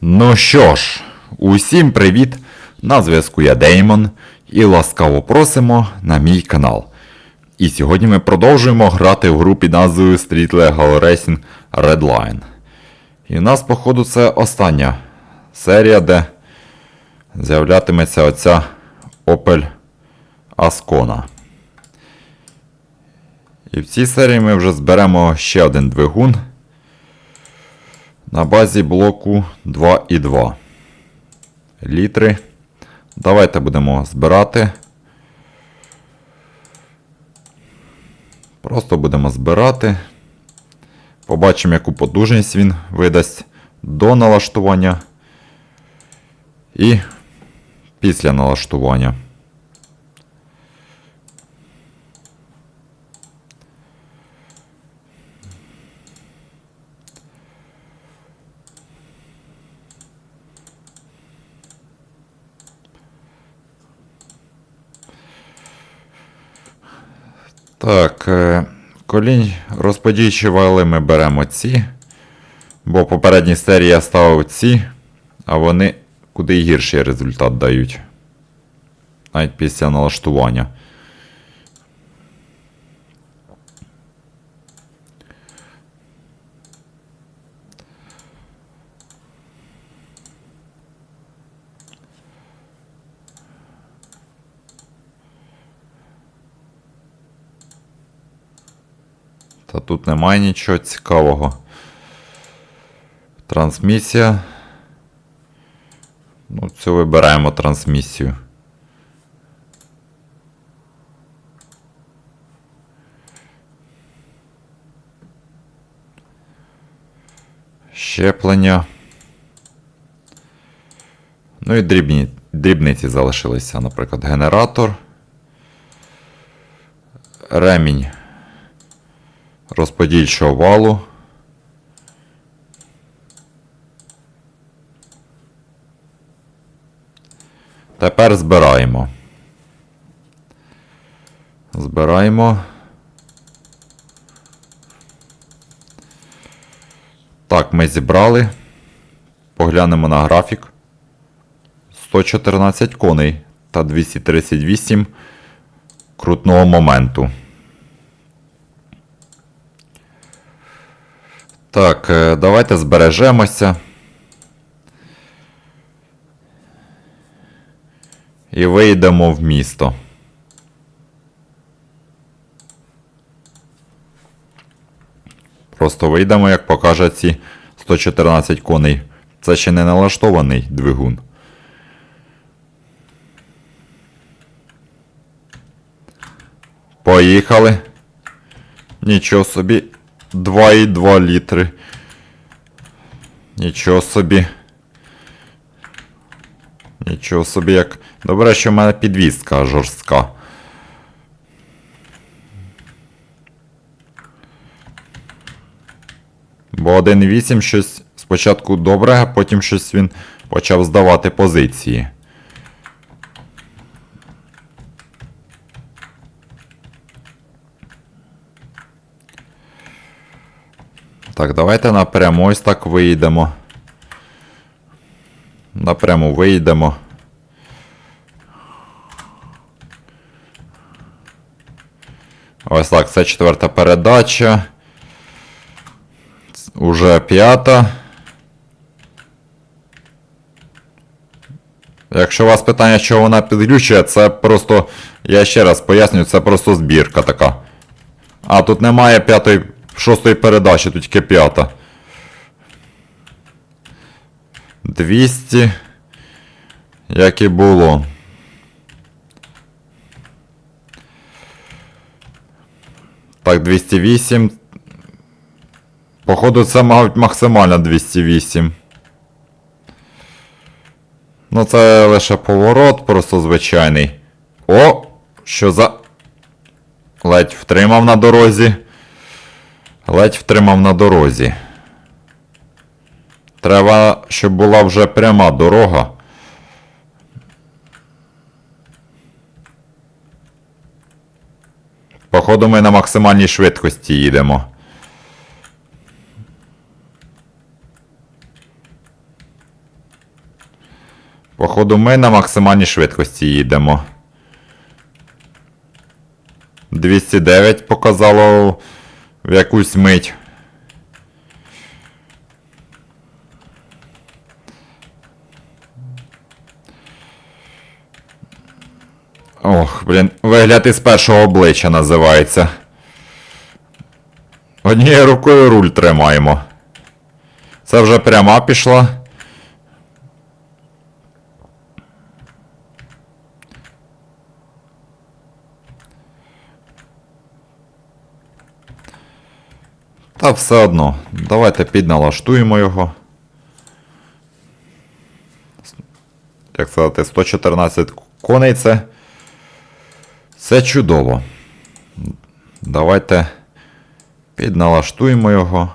Ну що ж, усім привіт! На зв'язку я Деймон і ласкаво просимо на мій канал. І сьогодні ми продовжуємо грати в гру під назвою Street Legal Racing Redline. І у нас, походу, це остання серія, де з'являтиметься оця Opel Ascona. І в цій серії ми вже зберемо ще один двигун на базі блоку 2,2 літри. Давайте будемо збирати. Просто будемо збирати. Побачимо, яку потужність він видасть до налаштування і після налаштування. Так, е, колінь розподільчі вали ми беремо ці. Бо в попередній серії я ставив ці, а вони куди гірший результат дають. Навіть після налаштування. Та тут немає нічого цікавого. Трансмісія. Ну, це вибираємо трансмісію. Щеплення. Ну і дрібні, дрібниці залишилися, наприклад, генератор. Ремінь розподільчого валу. Тепер збираємо. Збираємо. Так, ми зібрали. Поглянемо на графік. 114 коней та 238 крутного моменту. Так, е, давайте збережемося. І вийдемо в місто. Просто вийдемо, як покаже ці 114 коней. Це ще не налаштований двигун. Поїхали. Нічого собі. 2,2 літри. Нічого собі. Нічого собі як. Добре, що в мене підвізка жорстка. Бо 1.8 щось спочатку добре, а потім щось він почав здавати позиції. Так, давайте напряму ось так вийдемо. Напряму вийдемо. Ось так, це четверта передача. Уже п'ята. Якщо у вас питання, що вона підключує, це просто. Я ще раз поясню, це просто збірка така. А, тут немає п'ятої, шостої передачі, тут тільки п'ята. 200. Як і було. Так, 208. Походу, це, мабуть, максимально 208. Ну, це лише поворот, просто звичайний. О! Що за. Ледь втримав на дорозі. Ледь втримав на дорозі. Треба, щоб була вже пряма дорога. Походу, ми на максимальній швидкості їдемо. Походу, ми на максимальній швидкості їдемо. 209 показало в якусь мить. Ох, блін, вигляд із першого обличчя називається. Однією рукою руль тримаємо. Це вже пряма пішла. Та все одно. Давайте підналаштуємо його. Як сказати, 114 коней це. Це чудово. Давайте підналаштуємо його.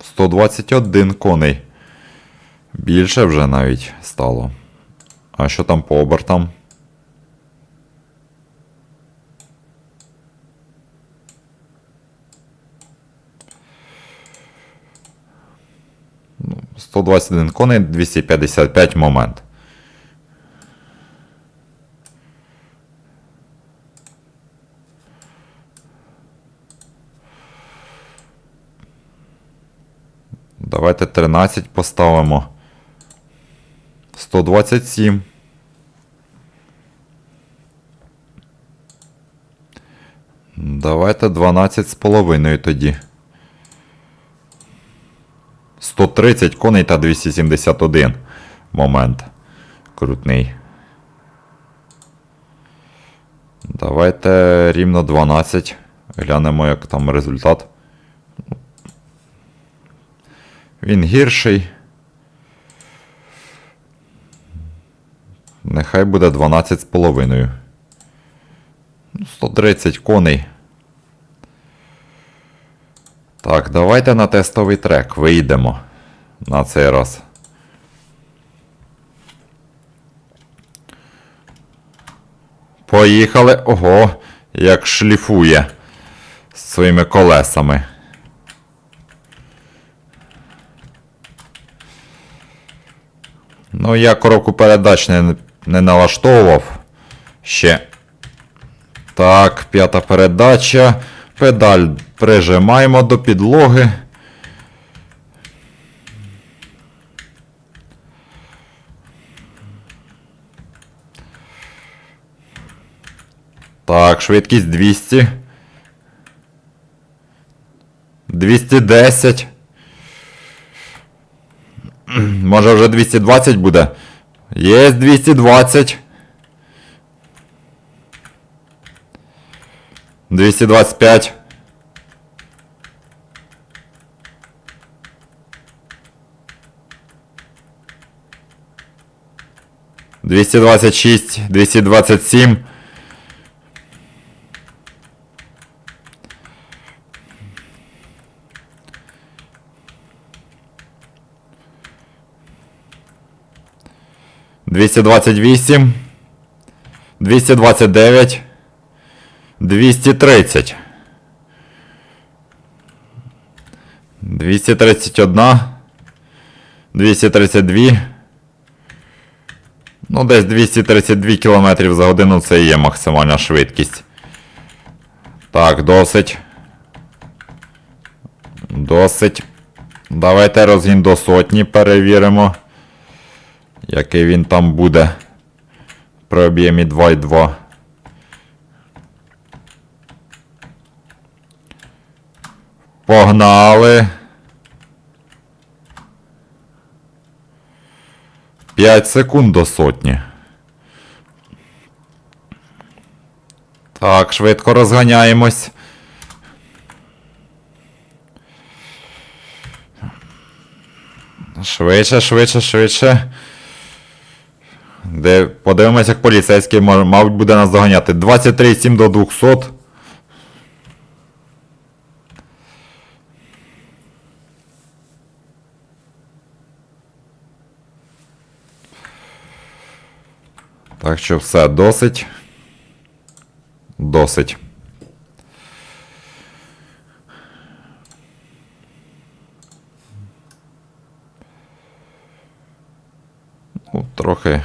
Сто двадцять один коней. Більше вже навіть стало. А що там по обертам? Ну, 121 коней, 255 момент. Давайте 13 поставимо. 127. Давайте 12 з половиною тоді. 130 коней та 271 момент. Крутний. Давайте рівно 12. Глянемо, як там результат. Він гірший. Нехай буде 12 з половиною. Ну, 130 коней. Так, давайте на тестовий трек вийдемо на цей раз. Поїхали. Ого, як шліфує своїми колесами. Ну, я коробку передач не, не налаштовував ще. Так, п'ята передача. Педаль прижимаємо до підлоги. Так, швидкість 200. 210. Може вже 220 буде. Є 220. 225. Двісті двадцять шість, двісті двадцять сім. Двісті вісім. Двісті двадцять дев'ять. 230. 231. 232. Ну, десь 232 км за годину це і є максимальна швидкість. Так, досить. Досить. Давайте розгін до сотні перевіримо. Який він там буде. При об'ємі 2,2. Погнали. 5 секунд до сотні. Так, швидко розганяємось. Швидше, швидше, швидше. Де подивимось, як поліцейський, мабуть, буде нас доганяти. 23,7 до 200. Так що все досить. Досить. Ну, Трохи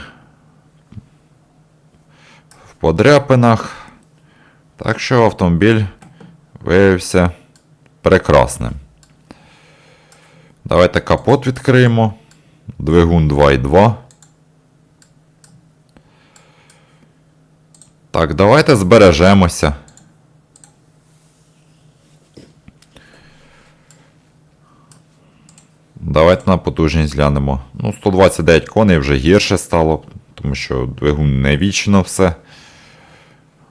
в подряпинах. Так що автомобіль виявився прекрасним. Давайте капот відкриємо. Двигун 2.2. Так, давайте збережемося. Давайте на потужність глянемо. Ну, 129 коней вже гірше стало, тому що двигун не вічно все.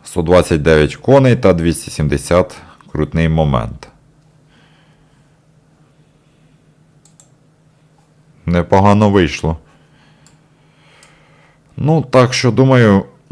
129 коней та 270 крутний момент. Непогано вийшло. Ну, так що, думаю,